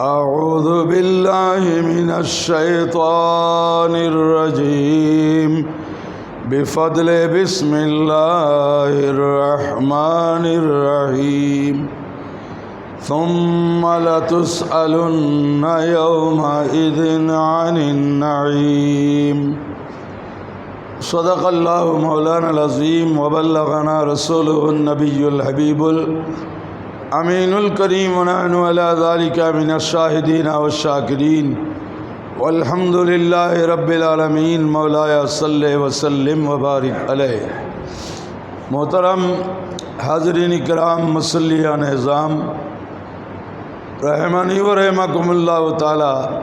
أعوذ بالله من الشيطان الرجيم. بفضل بسم الله الرحمن الرحيم. ثم لتسألن يومئذ عن النعيم. صدق الله مولانا العظيم وبلغنا رسوله النبي الحبيب أمين امین الکریم ذالک من الشاہدین والشاکرین والحمد للہ رب العالمین مولایا صلی وسلم وبارک علیہ محترم حاضرین اکرام مسلیہ نظام، رحمانی و رحمکم اللہ تعالی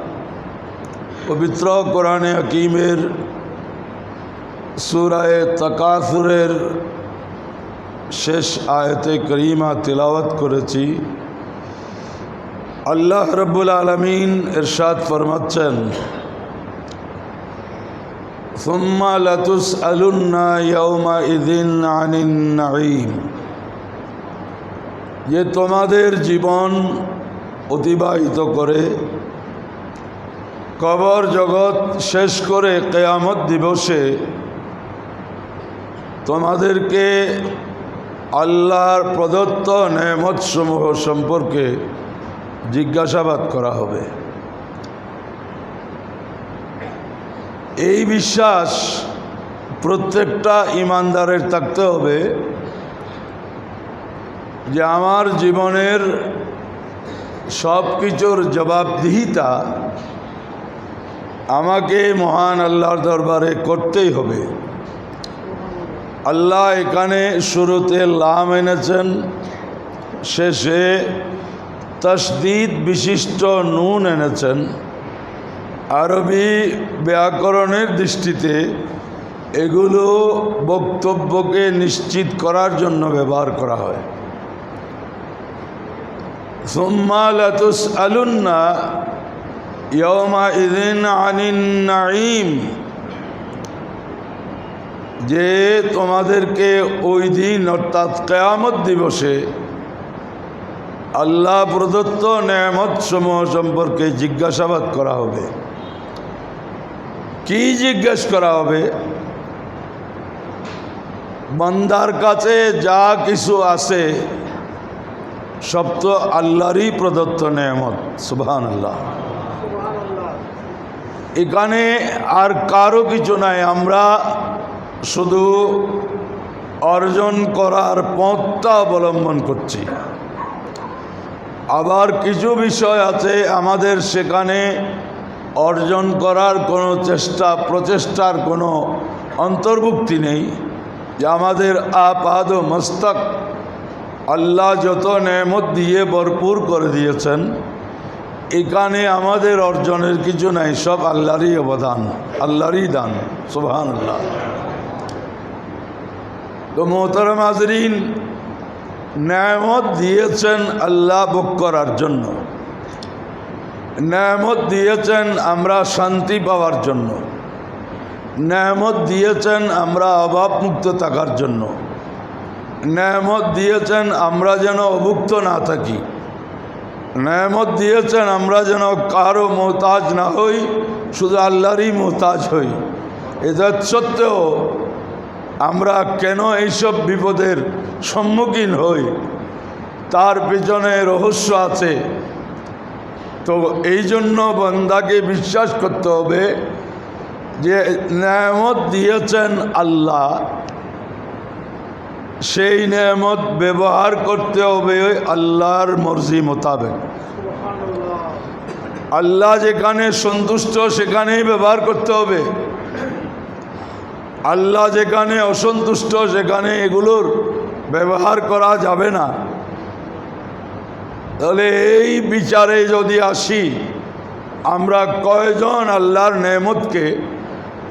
پبتر قرآن حکیمر سورہ تقاثر শেষ আয়তে করিমা তিলাওয়াত করেছি আল্লাহ রব্বুল আলমিন এরশাদ ফরমাচ্ছেন ثم لتسألن يومئذ عن النعيم যে তোমাদের জীবন অতিবাহিত করে কবর জগৎ শেষ করে কেয়ামত দিবসে তোমাদেরকে আল্লাহর প্রদত্ত নেমতসমূহ সম্পর্কে জিজ্ঞাসাবাদ করা হবে। এই বিশ্বাস প্রত্যেকটা ইমানদারের থাকতে হবে যে আমার জীবনের সব কিছুর জবাবদিহিতা আমাকে মহান আল্লাহর দরবারে করতেই হবে। আল্লাহ এখানে শুরুতে লাম এনেছেন, শেষে তসদিদ বিশিষ্ট নুন এনেছেন। আরবি ব্যাকরণের দৃষ্টিতে এগুলো বক্তব্যকে নিশ্চিত করার জন্য ব্যবহার করা হয়। সুম্মা লাতুস আলুন্না ইয়মা ইদিন আনিন যে তোমাদেরকে ওই দিন অর্থাৎ কেয়ামত দিবসে আল্লাহ প্রদত্ত নেয়ামত সমূহ সম্পর্কে জিজ্ঞাসাবাদ করা হবে। কি জিজ্ঞেস করা হবে? বান্দার কাছে যা কিছু আছে, সব তো আল্লাহরই প্রদত্ত নেয়ামত সুবহান আল্লাহ এখানে আর কারও কিছু নাই, আমরা শুধু অর্জন করার পথটা অবলম্বন করছি। আবার কিছু বিষয় আছে আমাদের সেখানে অর্জন করার কোনো চেষ্টা, প্রচেষ্টার কোনো অন্তর্ভুক্তি নেই। যে আমাদের আপাদ মস্তক আল্লাহ যত নেমত দিয়ে ভরপুর করে দিয়েছেন, এখানে আমাদের অর্জনের কিছু নাই, সব আল্লাহরই অবদান, আল্লাহরই দান সুবহান আল্লাহ তো মোহতারাম হাজরিন ন্যায়ামত দিয়েছেন আল্লাহ ভোগ করার জন্য। ন্যায়ামত দিয়েছেন আমরা শান্তি পাওয়ার জন্য। ন্যায়ামত দিয়েছেন আমরা অভাবমুক্ত থাকার জন্য। ন্যায়ামত দিয়েছেন আমরা যেন অভুক্ত না থাকি। ন্যায়ামত দিয়েছেন আমরা যেন কারও মোহতাজ না হই, শুধু আল্লাহরই মোহতাজ হই। এটা সত্ত্বেও আমরা কেন এইসব বিপদের সম্মুখীন হই? তার পিছনে রহস্য আছে। তো এই জন্য বন্দাকে বিশ্বাস করতে হবে যে নেয়ামত দিয়েছেন আল্লাহ। সেই নেয়ামত ব্যবহার করতে হবে আল্লাহর মর্জি মোতাবেক। আল্লাহ যেখানে সন্তুষ্ট, সেখানেই ব্যবহার করতে হবে। আল্লাহ যেখানে অসন্তুষ্ট, সেখানে এগুলোর ব্যবহার করা যাবে না। তাহলে এই বিচারে যদি আসি, আমরা কয়জন আল্লাহর নেমতকে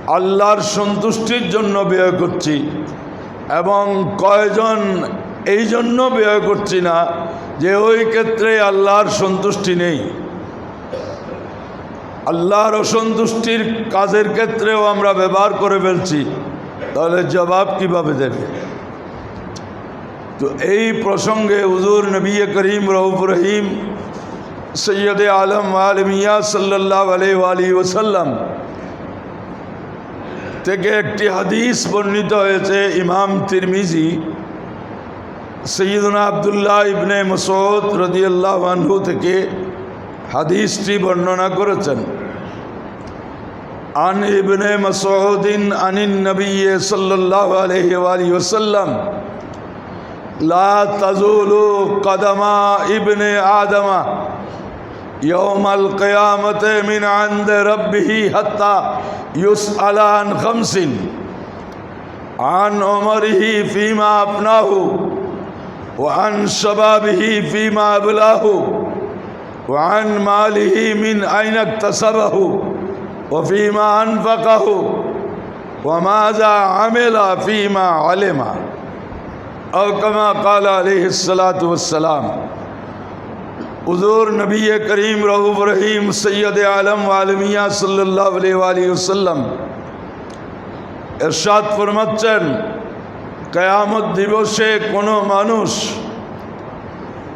আল্লাহর সন্তুষ্টির জন্য ব্যয় করছি এবং কয়জন এই জন্য ব্যয় করছি না যে ওই ক্ষেত্রে আল্লাহর সন্তুষ্টি নেই? আল্লাহর অসন্তুষ্টির কাজের ক্ষেত্রেও আমরা ব্যবহার করে ফেলছি। তাহলে জবাব কীভাবে দেবে? তো এই প্রসঙ্গে হুজুর নবী করিম রউফ রহিম সৈয়দ আলম আলমিয়া সাল্লাহ আলি ওসাল্লাম থেকে একটি হাদিস বর্ণিত হয়েছে ইমাম তিরমিজি সৈয়দনা আবদুল্লাহ ইবনে মসৌদ রদিয়াল্লাহ আনহু থেকে। হাদিসটি বর্ণনা করেছেন عن ابن مسعود عن النبي صلى الله عليه وآله وسلم لا تزول قدم ابن آدم يوم القيامة من عند ربه حتى يسأل عن خمس عن عمره فيما أبناه وعن شبابه فيما أبلاه وعن ماله من أين اكتسبه وفيما أنفقه وماذا عمل فيما علم أو كما قال عليه الصلاة والسلام حضور نبی کریم رعوف رحیم সৈয়দ আলম আলমিয়া সাল্লাহ আলি ওসাল্লাম এরশাদ ফরমাচ্ছেন কেয়ামত দিবসে কোনো মানুষ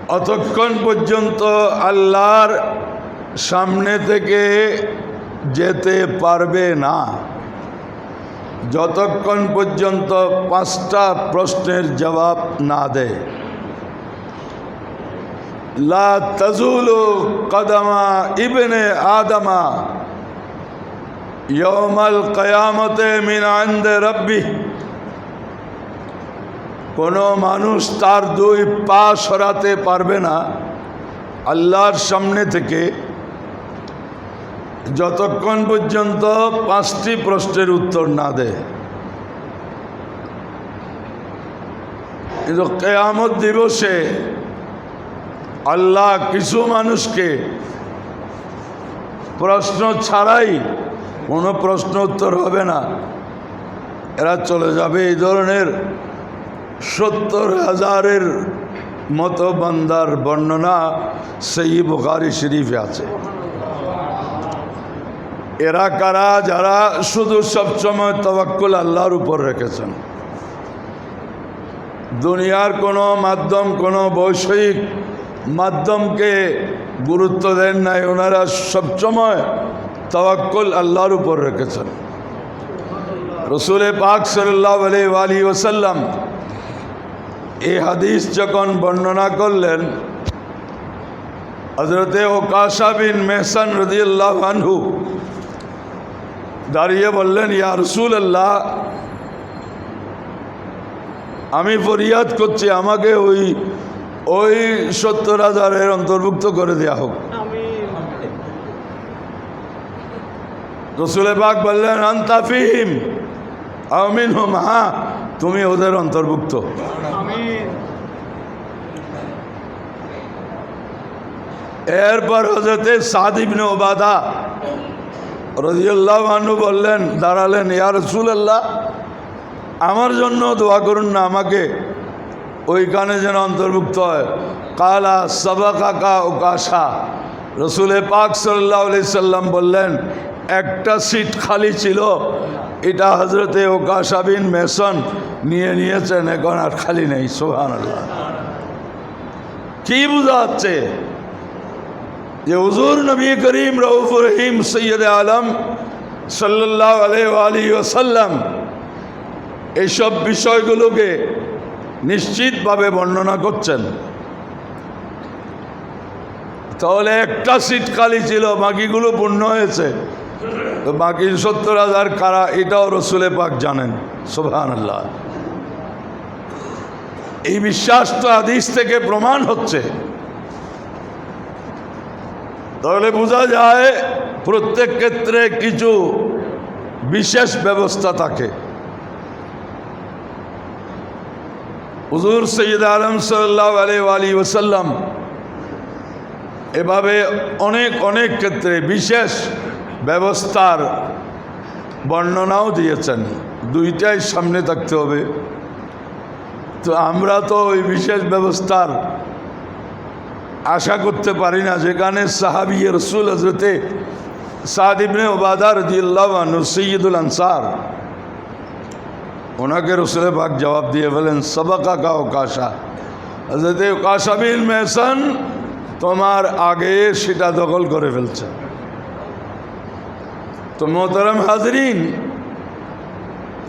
অতক্ষণ পর্যন্ত আল্লাহর সামনে থেকে যেতে পারবে না। যতক্ষণ পর্যন্ত পাঁচটা প্রশ্নের জবাব না দেয়। লা তজুলু কদমা ইবনে আদমা ইয়মাল কয়ামতে মিন আন্দে রব্বি কোনো মানুষ তার দুই পা সরাতে পারবে না আল্লাহর সামনে থেকে। যতক্ষণ পর্যন্ত পাঁচটি প্রশ্নের উত্তর না দেয়। কিন্তু কেয়ামত দিবসে আল্লাহ কিছু মানুষকে প্রশ্ন ছাড়াই কোনো প্রশ্ন উত্তর হবে না। এরা চলে যাবে এই ধরনের সত্তর হাজারের মতো বান্দার বর্ণনা সেই বোকারি শরীফে আছে। এরা কারা? যারা শুধু সবসময় তবাক্কুল আল্লাহর উপর রেখেছেন। দুনিয়ার কোনো মাধ্যম, কোনো বৈষয়িক মাধ্যমকে গুরুত্ব দেন নাই, ওনারা সবসময় তওয়াক্কুল আল্লাহর উপর রেখেছেন। রসুলে পাক সাল্লাহ আলী ওসাল্লাম এই হাদিস যখন বর্ণনা করলেন হজরতে ওকাশা বিন মেহসান রদিয়াল্লাহ আনহু দাঁড়িয়ে বললেন ইয়া রসুল আল্লাহ আমি ফরিয়াদ করছি আমাকে ওই ওই সত্তর হাজারের অন্তর্ভুক্ত করে দেওয়া হোক। রসুলে বাগ বললেন আন্তাফিহিম আমিন হোম হ্যাঁ তুমি ওদের অন্তর্ভুক্ত। এরপর হজরতে সাদিবনে ওবাদা রজিউল্লাহ মানু বললেন দাঁড়ালেন ইয়া রসুলাল্লাহ আমার জন্য দোয়া করুন না আমাকে। ওইখানে যেন অন্তর্ভুক্ত হয়। কালা সবা কাকা ও কাশা রসুলে পাক সাল্লাহ সাল্লাম বললেন একটা সিট খালি ছিল। এটা হজরতে ওকাশা বিন মেসন নিয়ে নিয়েছেন, এখন আর খালি নেই সোহান আল্লাহ কি বোঝাচ্ছে? যে হুজুর নবী করিম রউফ রহিম সৈয়দ আলম সাল্লাহ ওসাল্লাম এইসব বিষয়গুলোকে নিশ্চিতভাবে বর্ণনা করছেন। তাহলে একটা সিট খালি ছিল, বাকিগুলো পূর্ণ হয়েছে। তো বাকি সত্তর হাজার কারা, এটাও রসুলে পাক জানেন। সোহান আল্লাহ এই বিশ্বাস তো আদিস থেকে প্রমাণ হচ্ছে। তাহলে বোঝা যায়, প্রত্যেক ক্ষেত্রে কিছু বিশেষ ব্যবস্থা থাকে। হুজুর সৈয়দ আলম সাল্লাহ ওসাল্লাম এভাবে অনেক অনেক ক্ষেত্রে বিশেষ ব্যবস্থার বর্ণনাও দিয়েছেন। দুইটাই সামনে থাকতে হবে। তো আমরা তো ওই বিশেষ ব্যবস্থার আশা করতে পারি না, যেখানে সাহাবি রসুল হজরতে সাদিবনে ওবাদার দিল্লাহ সৈয়দুল আনসার, ওনাকে রসুল পাক জবাব দিয়ে বলেন, সবাকা কা ওকাশা হজরত ওকাশা বিন মেহসান তোমার আগে সেটা দখল করে ফেলছে। তো মোহতারাম হাজরিন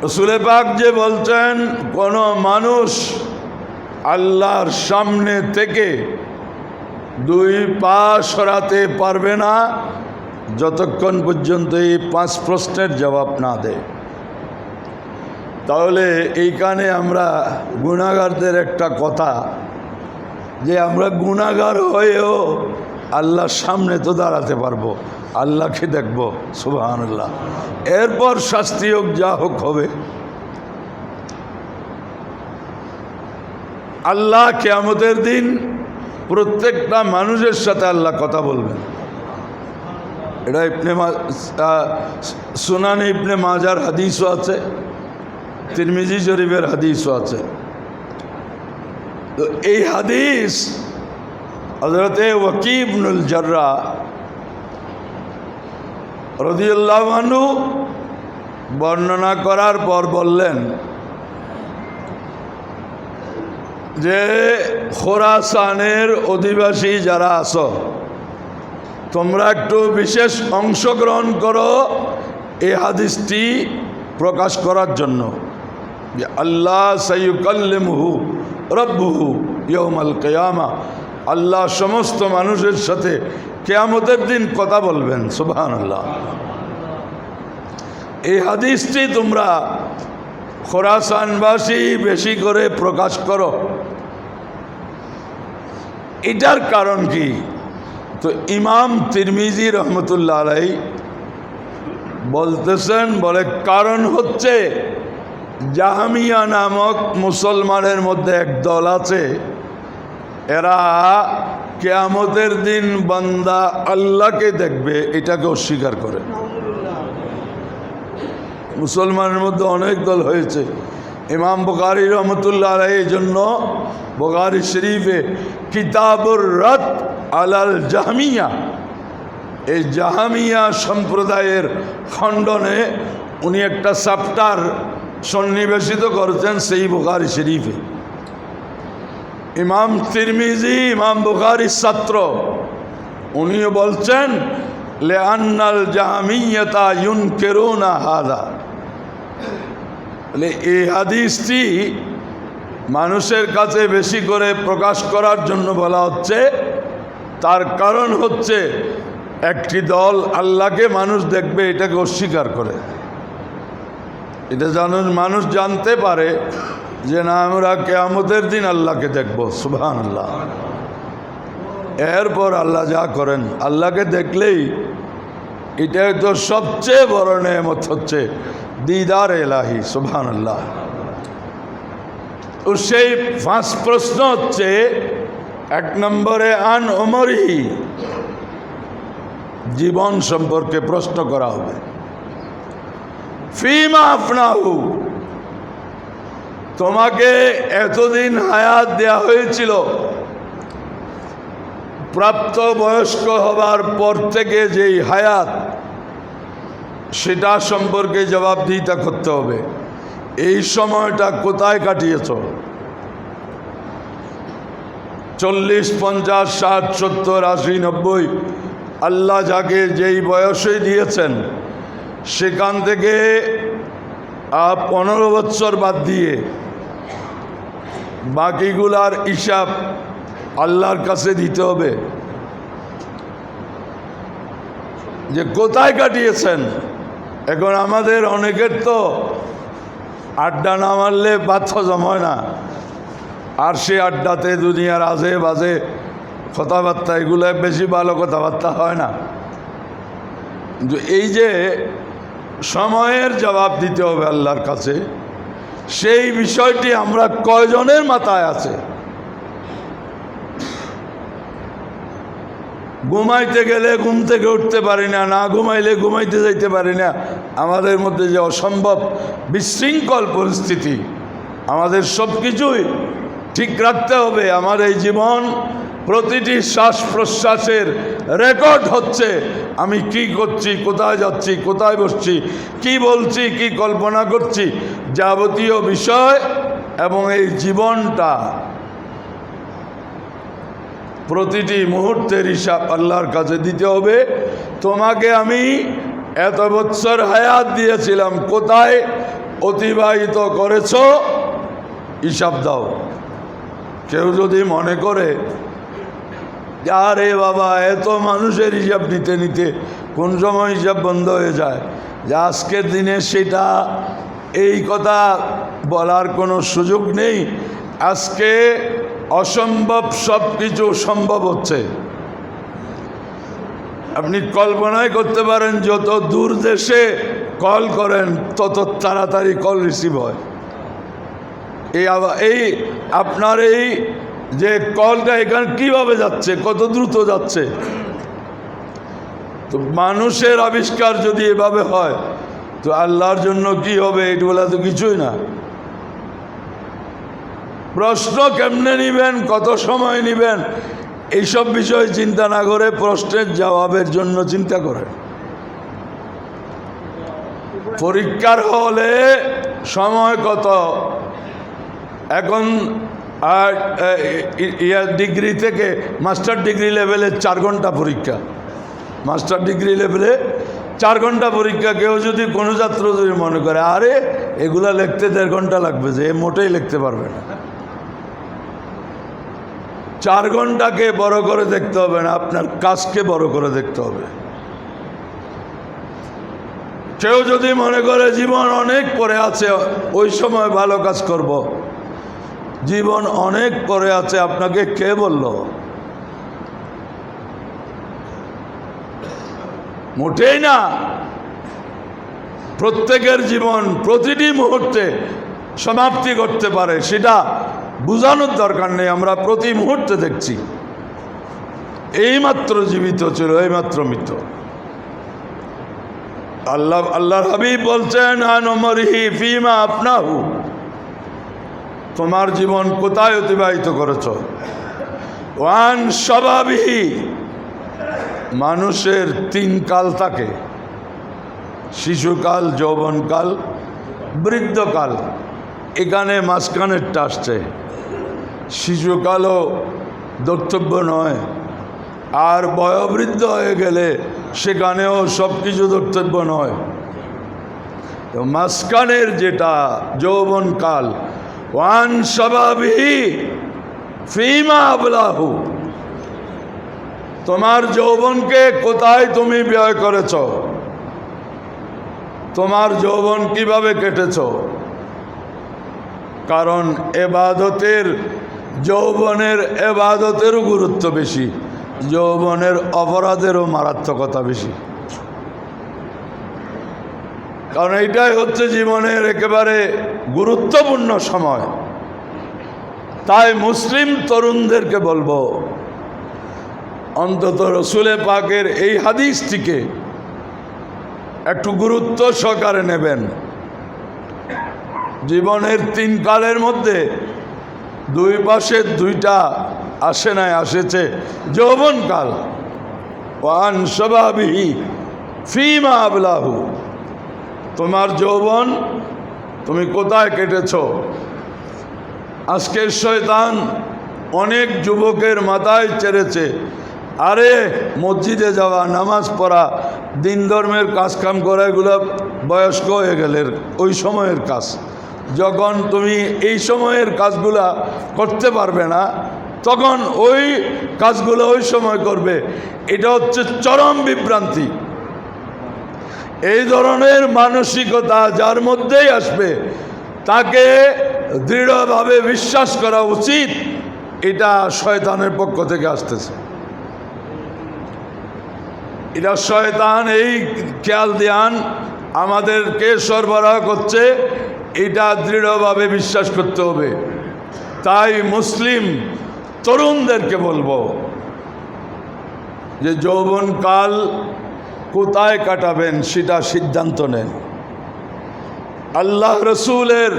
রসুলে পাক যে বলছেন, কোনো মানুষ আল্লাহর সামনে থেকে দুই পা সরাতে পারবে না, যতক্ষণ পর্যন্ত এই পাঁচ প্রশ্নের জবাব না দেয়। তাহলে এইখানে আমরা গুণাগারদের একটা কথা, যে আমরা গুণাগার হয়েও আল্লাহর সামনে তো দাঁড়াতে পারব। আল্লাহকে দেখব সুবাহান আল্লাহ এরপর শাস্তি হোক, যা হোক হবে। আল্লাহ কেয়ামতের দিন প্রত্যেকটা মানুষের সাথে আল্লাহ কথা বলবেন। এটা ইবনে সুনানে ইবনে মাজার হাদিসও আছে, তিরমিজি শরীফের হাদিসও আছে। তো এই হাদিস হজরতে ওয়াকিবনুল জর্রা রদিউল্লাহানু বর্ণনা করার পর বললেন যে খোরাসানের অধিবাসী যারা আছো, তোমরা একটু বিশেষ অংশগ্রহণ করো এই হাদিসটি প্রকাশ করার জন্য। আল্লাহ সৈয়ুকাল্লিমহু রব্বুহু ইয়মাল কেয়ামা। আল্লাহ সমস্ত মানুষের সাথে কেয়ামতের দিন কথা বলবেন সুবহান আল্লাহ এই হাদিসটি তোমরা খোরাসানবাসী বেশি করে প্রকাশ করো। এটার কারণ কি? তো ইমাম তিরমিজি রহমতুল্লাহ আলাই বলতেছেন, বলে কারণ হচ্ছে জাহামিয়া নামক মুসলমানের মধ্যে এক দল আছে। এরা কেয়ামতের দিন বান্দা আল্লাহকে দেখবে, এটাকে অস্বীকার করে। মুসলমানের মধ্যে অনেক দল হয়েছে। ইমাম বকারি রহমতুল্লাহ এই জন্য বকারি শরীফে কিতাবুর রত আলাল জাহামিয়া। এই জাহামিয়া সম্প্রদায়ের খণ্ডনে উনি একটা চ্যাপ্টার সন্নিবেশিত করেছেন সেই বুখারি শরীফে। ইমাম তিরমিজি, ইমাম বুখারির ছাত্র। উনিও বলছেন লে আন্নাল জাহামিয়তা ইউন কেরুনা হাদা এই হাদিসটি মানুষের কাছে বেশি করে প্রকাশ করার জন্য বলা হচ্ছে, তার কারণ হচ্ছে একটি দল আল্লাহকে মানুষ দেখবে, এটাকে অস্বীকার করে। এটা মানুষ জানতে পারে যে না, আমরা কেয়ামতের দিন আল্লাহকে দেখব সুবহান আল্লাহ এরপর আল্লাহ যা করেন, আল্লাহকে দেখলেই এটা তো সবচেয়ে বড় নেমত হচ্ছে, দিদার এলাহি সুবহান আল্লাহ তো সেই পাঁচ প্রশ্ন হচ্ছে, এক নম্বরে, আন ওমরি জীবন সম্পর্কে প্রশ্ন করা হবে। ফিমা আপনাহু তোমাকে এতদিন হায়াত দেয়া হয়েছিল। প্রাপ্ত বয়স্ক হবার পর থেকে যেই হায়াত, সেটা সম্পর্কে জবাবদিহিতা করতে হবে। এই সময়টা কোথায় কাটিয়েছ? চল্লিশ, পঞ্চাশ, ষাট, সত্তর, আশি, নব্বই, আল্লাহ যাকে যেই বয়সে দিয়েছেন, সেখান থেকে পনেরো বৎসর বাদ দিয়ে বাকিগুলার হিসাব আল্লাহর কাছে দিতে হবে। যে কোথায় কাটিয়েছেন? এখন আমাদের অনেকের তো আড্ডা না মারলে বাচ্চা জমায় না। আর সে আড্ডাতে দুনিয়ার আজে বাজে কথাবার্তা, এগুলো বেশি ভালো কথাবার্তা হয় না। এই যে সময়ের জবাব দিতে হবে আল্লাহর কাছে সেই বিষয়টি আমরা কয়জনের মাথায় আছে? ঘুমাইতে গেলে ঘুম থেকে উঠতে পারি না না ঘুমাইলে ঘুমাইতে যাইতে পারি না। আমাদের মধ্যে যে অসম্ভব বিশৃঙ্খল পরিস্থিতি, আমাদের সব কিছুই ঠিক রাখতে হবে। আমার এই জীবন প্রতিটি শ্বাস প্রশ্বাসের রেকর্ড হচ্ছে, আমি কি করছি, কোথায় যাচ্ছি, কোথায় বসছি, কি বলছি, কি কল্পনা করছি, যাবতীয় বিষয় এবং এই জীবনটা প্রতিটি মুহূর্তের হিসাব আল্লাহর কাছে দিতে হবে। তোমাকে আমি এত বৎসর হায়াত দিয়েছিলাম, কোথায় অতিবাহিত করেছ? হিসাব দাও। কেউ যদি মনে করে আরে বাবা, এত মানুষের হিসাব নিতে নিতে কোন সময় হিসাব বন্ধ হয়ে যায়? যে আজকের দিনে সেটা এই কথা বলার কোনো সুযোগ নেই। আজকে অসম্ভব সব কিছু সম্ভব হচ্ছে। আপনি কল্পনাই করতে পারেন, যত দূর দেশে কল করেন, তত তাড়াতাড়ি কল রিসিভ হয়। এই আবা- এই আপনার এই যে কলটা এখানে কীভাবে যাচ্ছে, কত দ্রুত যাচ্ছে? তো মানুষের আবিষ্কার যদি এভাবে হয়, তো আল্লাহর জন্য কি হবে এগুলা তো কিছুই না। প্রশ্ন কেমনে নিবেন, কত সময় নিবেন, এইসব বিষয় চিন্তা না করে প্রশ্নের জবাবের জন্য চিন্তা করেন। পরীক্ষার হলে সময় কত? এখন আর ইয়ার ডিগ্রি থেকে মাস্টার ডিগ্রি লেভেলে চার ঘণ্টা পরীক্ষা। মাস্টার ডিগ্রি লেভেলে চার ঘণ্টা পরীক্ষা, কেউ যদি কোনো ছাত্র যদি মনে করে, আরে, এগুলা লিখতে দেড় ঘণ্টা লাগবে যে মোটেই লিখতে পারবে না। চার ঘন্টাকে বড় করে দেখতে হবে না, আপনার কাজকে বড় করে দেখতে হবে। কেউ যদি মনে করে, জীবন অনেক পরে আছে, ওই সময় ভালো কাজ করব। জীবন অনেক পরে আছে, আপনাকে কে বলল? মোটেই না। প্রত্যেকের জীবন প্রতিটি মুহূর্তে সমাপ্তি করতে পারে, সেটা বোঝানোর দরকার নেই, আমরা প্রতি মুহূর্তে দেখছি। এইমাত্র জীবিত ছিল, এইমাত্র মৃত আল্লাহ, আল্লাহর হাবিব বলছেন, আনমরিহি ফিমা তোমার জীবন কোথায় অতিবাহিত করেছ? ওয়ান স্বভাবিহি মানুষের তিন কাল থাকে। শিশুকাল, যৌবনকাল, বৃদ্ধকাল। এখানে মাঝখানেরটা আসছে। শিশুকালও দর্তব্য নয়। আর বয়োবৃদ্ধ হয়ে গেলে সেখানেও সব কিছু দর্তব্য নয় মাঝখানের যেটা যৌবনকাল ওয়ান স্বভাবই ফিমা আবলাহু। তোমার যৌবনকে কোথায় তুমি ব্যয় করেছ? তোমার যৌবন কীভাবে কেটেছ? কারণ এবাদতের যৌবনের এবাদতেরও গুরুত্ব বেশি, যৌবনের অপরাধেরও মারাত্মকতা বেশি। কারণ এইটাই হচ্ছে জীবনের একেবারে গুরুত্বপূর্ণ সময়। তাই মুসলিম তরুণদেরকে বলব, অন্তত রসুলে পাকের এই হাদিসটিকে একটু গুরুত্ব সহকারে নেবেন। জীবনের তিন কালের মধ্যে দুই পাশে দুইটা আসে নাই, আসেছে যৌবনকাল। ওয়ান স্বভাবিহি ফিমা আবলাহু। তোমার যৌবন তুমি কোথায় কেটেছ? আজকের শয়তান অনেক যুবকের মাথায় চেড়েছে। আরে, মসজিদে যাওয়া, নামাজ পড়া, দিন ধর্মের কাজকাম করা, এগুলো বয়স্ক হয়ে গেলে ওই সময়ের কাজ। যখন তুমি এই সময়ের কাজগুলা করতে পারবে না, তখন ওই কাজগুলো ওই সময় করবে। এটা হচ্ছে চরম বিভ্রান্তি। এই ধরনের মানসিকতা যার মধ্যেই আসবে, তাকে দৃঢ়ভাবে বিশ্বাস করা উচিত, এটা শয়তানের পক্ষ থেকে আসতেছে। এটা শয়তান, এই খেয়াল দেয়ান, আমাদেরকে সরবরাহ করছে, এটা দৃঢ়ভাবে বিশ্বাস করতে হবে। তাই মুসলিম তরুণদেরকে বলব যে যৌবনকাল কোথায় কাটাবেন সেটা সিদ্ধান্ত নেন। আল্লাহ রসুলের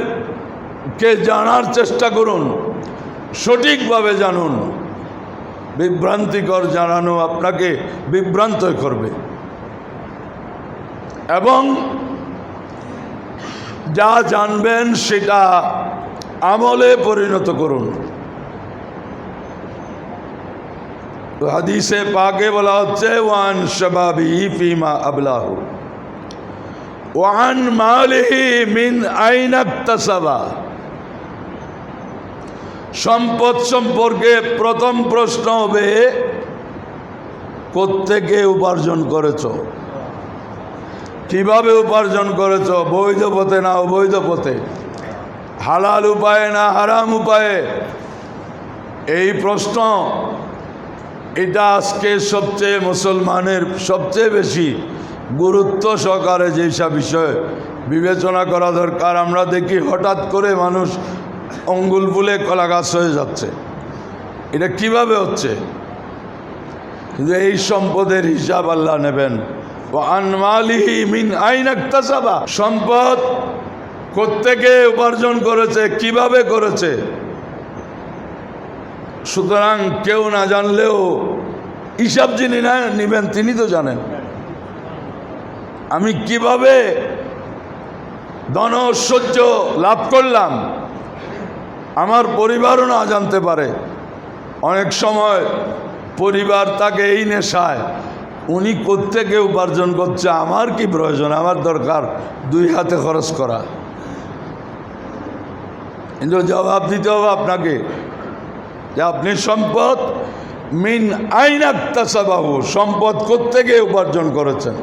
কে জানার চেষ্টা করুন, সঠিকভাবে জানুন। বিভ্রান্তিকর জানানো আপনাকে বিভ্রান্ত করবে। এবং যা জানবেন সেটা আমলে পরিণত করুন। তো হাদিসে পাকে বলা হচ্ছে, ওয়ান শবাবি ফিমা আবলাহু। ওয়ান মালিহি মিন আইনাক্তাসাবা সম্পদ সম্পর্কে প্রথম প্রশ্ন হবে, কোত্থেকে উপার্জন করেছ? কীভাবে উপার্জন করেছ? বৈধ পথে না অবৈধ পথে? হালাল উপায়ে না হারাম উপায়ে? এই প্রশ্ন এটা আজকে সবচেয়ে মুসলমানের সবচেয়ে বেশি গুরুত্ব সহকারে যেসব বিষয় বিবেচনা করা দরকার, আমরা দেখি হঠাৎ করে মানুষ অঙ্গুল ফুলে কলা গাছ হয়ে যাচ্ছে। এটা কীভাবে হচ্ছে? যে এই সম্পদের হিসাব আল্লাহ নেবেন। মিন আইনাক্তাসাবা সম্পদ কোত্থেকে উপার্জন করেছে, কীভাবে করেছে? সুতরাং কেউ না জানলেও হিসাব যিনি না নিবেন, তিনি তো জানেন। আমি কীভাবে ধন ঐশ্বর্য লাভ করলাম, আমার পরিবারও না জানতে পারে। অনেক সময় পরিবার তাকে এই নেশায়, উনি কোত্থেকে উপার্জন করছে, আমার কি প্রয়োজন? আমার দরকার দুই হাতে খরচ করা। কিন্তু জবাব দিতে হবে আপনাকে যে আপনি সম্পদ মিন আইনাক্তাসাবাহু সম্পদ কোত্থেকে উপার্জন করেছেন।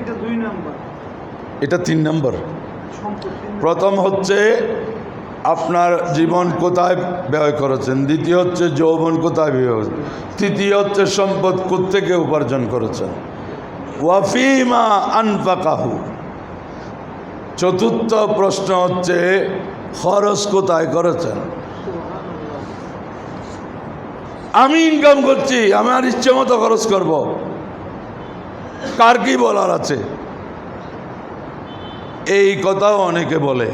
এটা দুই নাম্বার। এটা তিন নম্বর। প্রথম হচ্ছে আপনার জীবন কোথায় ব্যয় করেছেন দ্বিতীয় হচ্ছে যৌবন কোথায় ব্যয় তৃতীয় হচ্ছে সম্পদ কোত্থেকে উপার্জন করেছেন। ওয়াফিমা আনফাকাহু। চতুর্থ প্রশ্ন হচ্ছে খরচ কোথায় করেছেন? আমি ইনকাম করছি আমার ইচ্ছে মতো খরচ করব। কার কি বলার আছে? এই কথাও অনেকে বলে।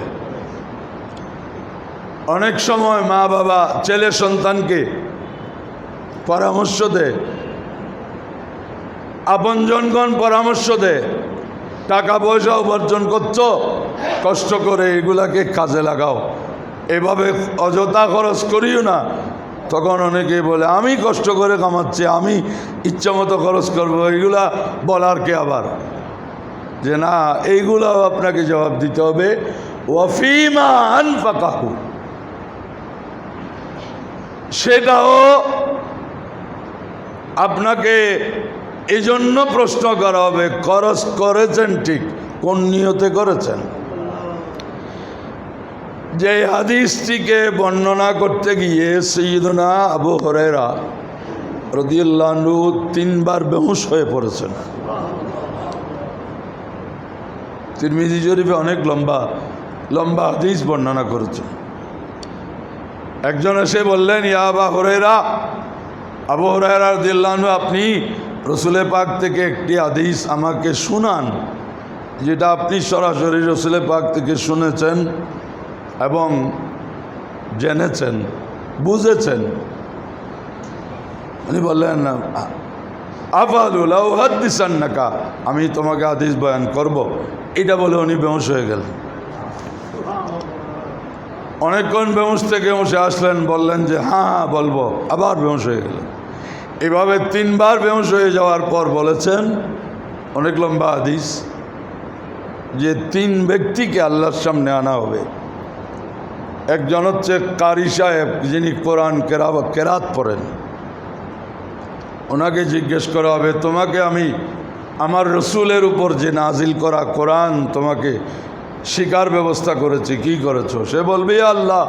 অনেক সময় মা বাবা ছেলে সন্তানকে পরামর্শ দেয়। আপনজনগণ পরামর্শ দেয়, টাকা পয়সা উপার্জন করছ, কষ্ট করে এগুলাকে কাজে লাগাও। এভাবে অযথা খরচ করিও না। তখন অনেকে বলে, আমি কষ্ট করে কামাচ্ছি, আমি ইচ্ছা মতো খরচ করব, এগুলা বলার কে আবার? যে না, এইগুলাও আপনাকে জবাব দিতে হবে, ওয়াফিমা আনফাকাহু। সেটাও আপনাকে এই জন্য প্রশ্ন করা হবে, খরচ করেছেন ঠিক, কোন নিয়তে করেছেন? যে হাদিসটিকে বর্ণনা করতে গিয়ে সৈয়দনা আবু হরেরা রদিউল্লাহু তিনবার বেহুশ হয়ে পড়েছেন। তিরমিজি জরিফে অনেক লম্বা লম্বা হাদিস বর্ণনা করেছেন। একজন এসে বললেন, ইয়া আবা হরেরা আবু হরেরা দিল্লানু আপনি রসুলে পাক থেকে একটি হাদিস আমাকে শুনান, যেটা আপনি সরাসরি রসুলে পাক থেকে শুনেছেন। এবং জেনেছেন, বুঝেছেন। উনি বললেন আফালুল হাদিসান নাকা আমি তোমাকে আদিস বয়ান করব। এটা বলে উনি বেহুশ হয়ে গেলেন। অনেকক্ষণ বেহুশ থেকে বসে আসলেন, বললেন যে হ্যাঁ হ্যাঁ বলব। আবার বেহুশ হয়ে গেলেন। এভাবে তিনবার বেহুশ হয়ে যাওয়ার পর বলেছেন, অনেক লম্বা আদিস যে তিন ব্যক্তিকে আল্লাহর সামনে আনা হবে। একজন হচ্ছে কারি সাহেব, যিনি কোরআন কেরা কেরাত পড়েন। ওনাকে জিজ্ঞেস করা হবে, তোমাকে আমি আমার রসুলের উপর যে নাজিল করা কোরআন তোমাকে শিকার ব্যবস্থা করেছি, কি করেছ? সে বলবে আল্লাহ,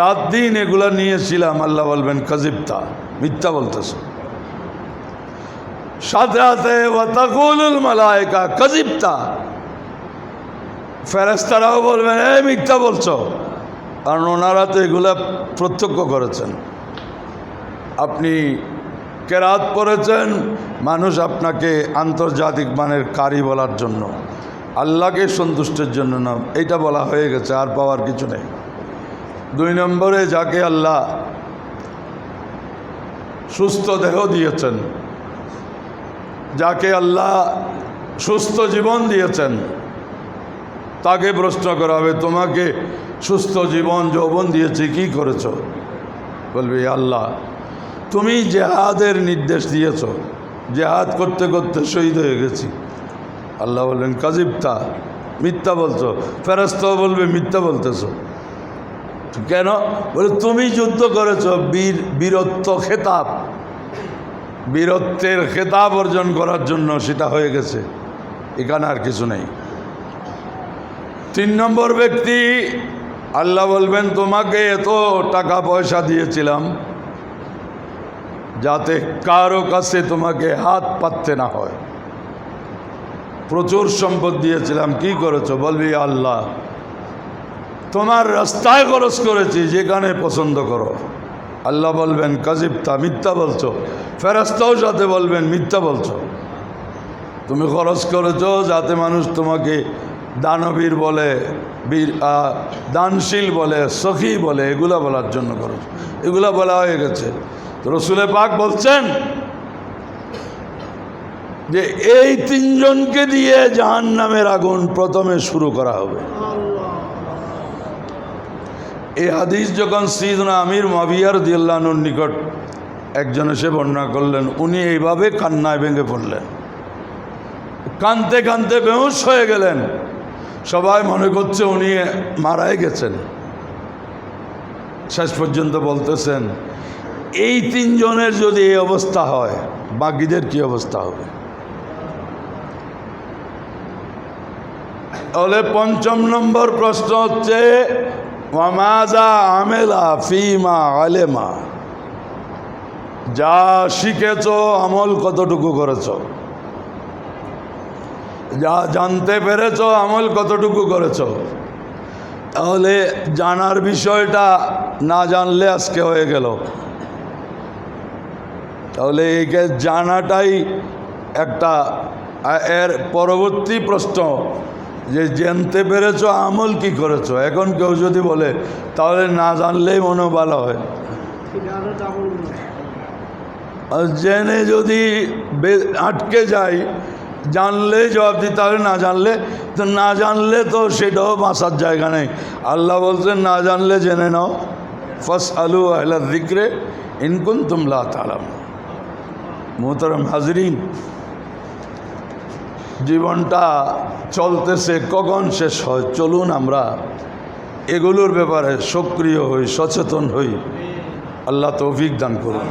রাত দিন এগুলা নিয়েছিলাম। আল্লাহ বলবেন, কাজিবতা, মিথ্যা বলতেছ। সাথে সাথে কাজিবতা। ফেরেস্তারাও বলবেন, এই মিথ্যা বলছো। কারণ ওনারা তো এগুলা প্রত্যক্ষ করেছেন। আপনি কেরাত পড়েছেন, মানুষ আপনাকে আন্তর্জাতিক মানের কারি বলার জন্য, আল্লাহকে সন্তুষ্টের জন্য না এইটা বলা হয়ে গেছে, আর পাওয়ার কিছু নেই। দুই নম্বরে যাকে আল্লাহ সুস্থ দেহ দিয়েছেন, যাকে আল্লাহ সুস্থ জীবন দিয়েছেন তাকে প্রশ্ন করা হবে, তোমাকে সুস্থ জীবন যৌবন দিয়েছে, কি করেছ? বলবে আল্লাহ, তুমি জেহাদের নির্দেশ দিয়েছ, জেহাদ করতে করতে শহীদ হয়ে গেছি। আল্লাহ বললেন, কাজিবতা, মিথ্যা বলছো। ফেরস্তাও বলবে, মিথ্যা বলতেছো। কেন? বলে, তুমি যুদ্ধ করেছ, বীর, বীরত্ব খেতাব। বীরত্বের খেতাব অর্জন করার জন্য সেটা হয়ে গেছে। এখানে আর কিছু নেই। তিন নম্বর ব্যক্তি, আল্লাহ বলবেন, তোমাকে এত টাকা পয়সা দিয়েছিলাম যাতে কারও কাছে তোমাকে হাত পাততে না হয়। প্রচুর সম্পদ দিয়েছিলাম, কি করেছ? বলবি, আল্লাহ, তোমার রাস্তায় খরচ করেছি, যেখানে পছন্দ করো। আল্লাহ বলবেন কাজিবতা মিথ্যা বলছো। ফেরাস্তাও সাথে বলবেন, মিথ্যা বলছো। তুমি খরচ করেছ যাতে মানুষ তোমাকে দানবীর বলে, বীর দানশীল বলে, সখী বলে, এগুলা বলার জন্য করেছ এগুলা বলা হয়ে গেছে। তো রসুলে পাক বলছেন যে, এই তিনজনকে দিয়ে জাহান নামের আগুন প্রথমে শুরু করা হবে। এই হাদিস যখন সিদনা আমির মাবিয়ার দিল্লানুর নিকট একজন এসে বর্ণনা করলেন, উনি এইভাবে কান্নায় ভেঙে পড়লেন। কানতে কানতে বেহুশ হয়ে গেলেন। সবাই মনে করছে উনি মারাই গেছেন। শেষ পর্যন্ত বলতেছেন, এই তিনজনের যদি এই অবস্থা হয়, বাকিদের কি অবস্থা হবে? তাহলে পঞ্চম নম্বর প্রশ্ন হচ্ছে আমেলা ফিমা আলেমা। যা শিখেছ, আমল কতটুকু করেছ? যা জানতে পেরেছ, আমল কতটুকু করেছ। তাহলে জানার বিষয়টা না জানলে আজকে হয়ে গেল। তাহলে একে জানাটাই একটা, এর পরবর্তী প্রশ্ন, যে জানতে পেরেছ, আমল কি করেছ? এখন কেউ যদি বলে, তাহলে না জানলেই মনে ভালো হয় জেনে যদি আটকে যাই জানলে জবাব দিই তাহলে না জানলে তো না জানলে তো সেটাও বাঁচার জায়গা নেই। আল্লাহ বলছেন, না জানলে জেনে নাও। ফস আলু আহলা দিকরে ইনকুন তুমলা তালাম মোহতরম হাজরিন, জীবনটা চলতেছে কখন শেষ হয়? চলুন আমরা এগুলোর ব্যাপারে সক্রিয় হই, সচেতন হই। আল্লাহ তৌফিক দান করুন।